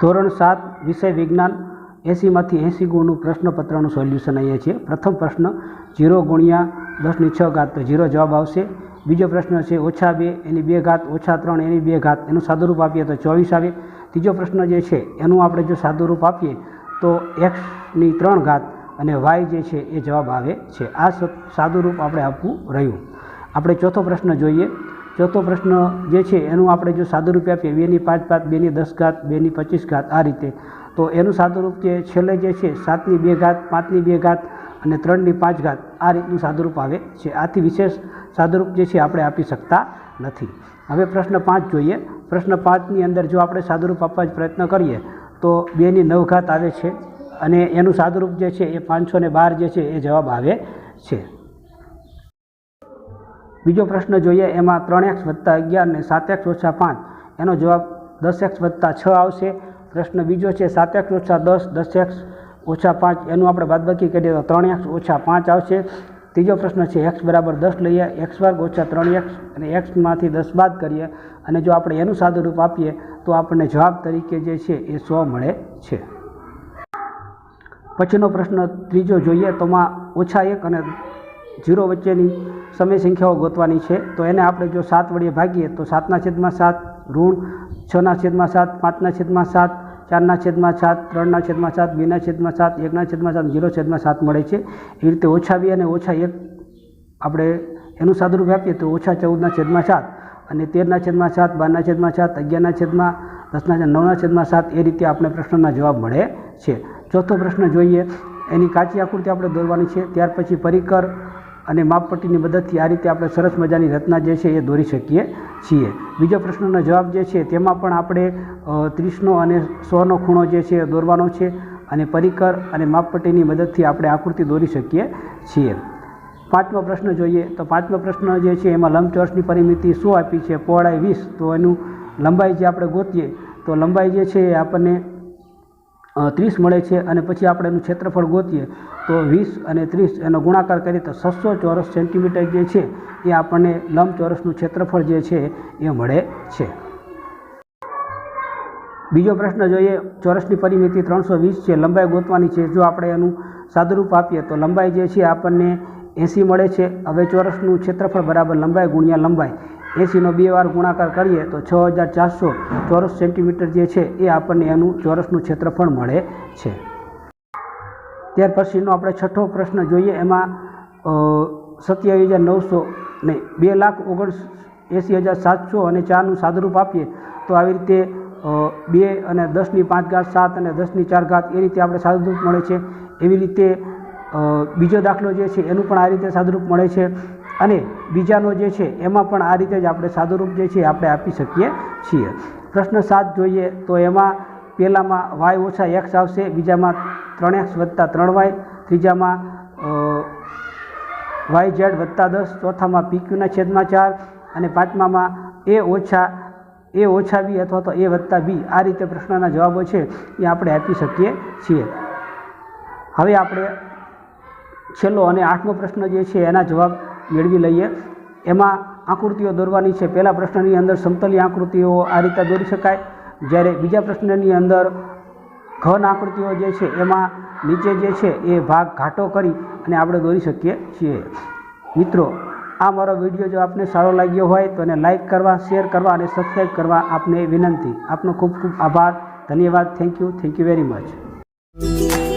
ધોરણ સાત વિષય વિજ્ઞાન એંસીમાંથી એંસી ગુણનું પ્રશ્નપત્રનું સોલ્યુશન અહીંયા છે. પ્રથમ પ્રશ્ન, જીરો ગુણ્યા દસની છ ઘાત તો જીરો જવાબ આવશે. બીજો પ્રશ્ન છે, ઓછા બે, એની બે ઘાત, ઓછા ત્રણ, એની બે ઘાત, એનું સાદુરૂપ આપીએ તો ચોવીસ આવે. ત્રીજો પ્રશ્ન જે છે, એનું આપણે જો સાદુરૂપ આપીએ તો એક્સની ત્રણ ઘાત અને વાય જે છે, એ જવાબ આવે છે. આ સાદુરૂપ આપણે આપવું રહ્યું. આપણે ચોથો પ્રશ્ન જોઈએ. ચોથો પ્રશ્ન જે છે, એનું આપણે જો સાદુરૂપ આપીએ, બેની પાંચ પાંચ બેની દસ ઘાત, બેની પચીસ ઘાત, આ રીતે. તો એનું સાદુરૂપ જે છેલ્લે જે છે, સાતની બે ઘાત, પાંચની બે ઘાત અને ત્રણની પાંચ ઘાત, આ રીતનું સાદુરૂપ આવે છે. આથી વિશેષ સાદુરૂપ જે છે, આપણે આપી શકતા નથી. હવે પ્રશ્ન પાંચ જોઈએ. પ્રશ્ન પાંચની અંદર જો આપણે સાદુરૂપ આપવા જ પ્રયત્ન કરીએ, તો બેની નવ ઘાત આવે છે અને એનું સાદુરૂપ જે છે, એ પાંચસો બાર જે છે, એ જવાબ આવે છે. બીજો પ્રશ્ન જોઈએ, એમાં ત્રણ એક્સ વત્તા અગિયાર ને સાત એક્સ ઓછા પાંચ. એનો જવાબ દસ એક્સ વત્તા છ આવશે. પ્રશ્ન બીજો છે, સાત એક્સ ઓછા દસ દસ એક્સ ઓછા પાંચ. એનું આપણે બાદબાકી કરીએ તો ત્રણ એક્સ ઓછા પાંચ આવશે. ત્રીજો પ્રશ્ન છે, એક્સ બરાબર દસ લઈએ. એક્સ વર્ગ ઓછા ત્રણ એક્સ અને એક્સમાંથી દસ બાદ કરીએ. અને જો આપણે એનું સાદુરૂપ આપીએ, તો આપણને જવાબ તરીકે જે છે, એ સો મળે છે. પછીનો પ્રશ્ન ત્રીજો જોઈએ તોમાં ઓછા એક અને ઝીરો વચ્ચેની સમય સંખ્યાઓ ગોતવાની છે તો એને આપણે જો સાત વડે ભાગીએ તો સાતના છેદમાં સાત ઋણ છના છેદમાં સાત પાંચના છેદમાં સાત ચારના છેદમાં સાત ત્રણના છેદમાં સાત બેના છેદમાં સાત એકના છેદમાં સાત ઝીરો છેદમાં સાત મળે છે એ રીતે ઓછા બે અને ઓછા એક આપણે એનું સાદુરૂપ આપીએ તો ઓછા ચૌદના છેદમાં સાત અને તેરના છેદમાં સાત બારના છેદમાં સાત અગિયારના છેદમાં દસના નવના છેદમાં સાત એ રીતે આપણે પ્રશ્નના જવાબ મળે છે ચોથો પ્રશ્ન જોઈએ એની કાચી આકૃતિ આપણે દોરવાની છે. ત્યાર પછી પરિકર અને માપપટ્ટીની મદદથી આ રીતે આપણે સરસ મજાની રચના જે છે એ દોરી શકીએ છીએ. બીજો પ્રશ્નનો જવાબ જે છે તેમાં પણ આપણે ત્રીસનો અને સોનો ખૂણો જે છે દોરવાનો છે અને પરિકર અને માપપટ્ટીની મદદથી આપણે આકૃતિ દોરી શકીએ છીએ. પાંચમો પ્રશ્ન જોઈએ તો પાંચમો પ્રશ્ન જે છે એમાં લંબચોરસની પરિમિતિ શું આપી છે? પહોળાઈ વીસ. તો એનું લંબાઈ જે આપણે ગોતીએ તો લંબાઈ જે છે એ આપણને ત્રીસ મળે છે અને પછી આપણે એનું ક્ષેત્રફળ ગોતીએ તો વીસ અને ત્રીસ એનો ગુણાકાર કરીએ તો છસો ચોરસ સેન્ટીમીટર જે છે એ આપણને લંબચોરસનું ક્ષેત્રફળ જે છે એ મળે છે. બીજો પ્રશ્ન જોઈએ, ચોરસની પરિમિતિ ત્રણસો વીસ છે, લંબાઈ ગોતવાની છે. જો આપણે એનું સાદુરૂપ આપીએ તો લંબાઈ જે છે આપણને એંસી મળે છે. હવે ચોરસનું ક્ષેત્રફળ બરાબર લંબાઈ ગુણ્યા લંબાઈ. એંસીનો બે વાર ગુણાકાર કરીએ તો છ હજાર ચારસો ચોરસ સેન્ટીમીટર જે છે એ આપણને એનું ચોરસનું ક્ષેત્રફળ મળે છે. ત્યાર પછીનો આપણે છઠ્ઠો પ્રશ્ન જોઈએ. એમાં સત્યાવીસ હજાર નવસો ને બે લાખ ઓગણ એંસી હજાર સાતસો અને ચારનું સાદુરૂપ આપીએ તો આવી રીતે બે અને દસની પાંચ ઘાત સાત અને દસની ચાર ઘાત એ રીતે આપણે સાદુરૂપ મળે છે. એવી રીતે બીજો દાખલો જે છે એનું પણ આ રીતે સાદુરૂપ મળે છે. અને બીજાનો જે છે, એમાં પણ આ રીતે જ આપણે સાદુરૂપ જે છે આપણે આપી શકીએ છીએ. પ્રશ્ન સાત જોઈએ તો એમાં પહેલામાં વાય ઓછા એક્સ આવશે, બીજામાં ત્રણ એક્સ વત્તા ત્રણ વાય ત્રીજામાં વાય ઝેડ વત્તા દસ, ચોથામાં પીક્યુના છેદમાં ચાર અને પાંચમામાં એ ઓછા એ ઓછા બી અથવા તો એ વત્તા બી આ રીતે પ્રશ્નના જવાબો છે, એ આપણે આપી શકીએ છીએ. હવે આપણે છેલ્લો અને આઠમો પ્રશ્ન જે છે, એના જવાબ મેળવી લઈએ. એમાં આકૃતિઓ દોરવાની છે. પહેલા પ્રશ્નની અંદર સમતલી આકૃતિઓ આ રીતે દોરી શકાય. જ્યારે બીજા પ્રશ્નની અંદર ઘન આકૃતિઓ જે છે, એમાં નીચે જે છે, એ ભાગ ઘાટો કરી અને આપણે દોરી શકીએ છીએ. મિત્રો, આ મારો વીડિયો જો આપને સારો લાગ્યો હોય તો એને લાઇક કરવા, શેર કરવા અને સબસ્ક્રાઈબ કરવા આપને વિનંતી. આપનો ખૂબ ખૂબ આભાર. ધન્યવાદ. Thank you. Thank you very much.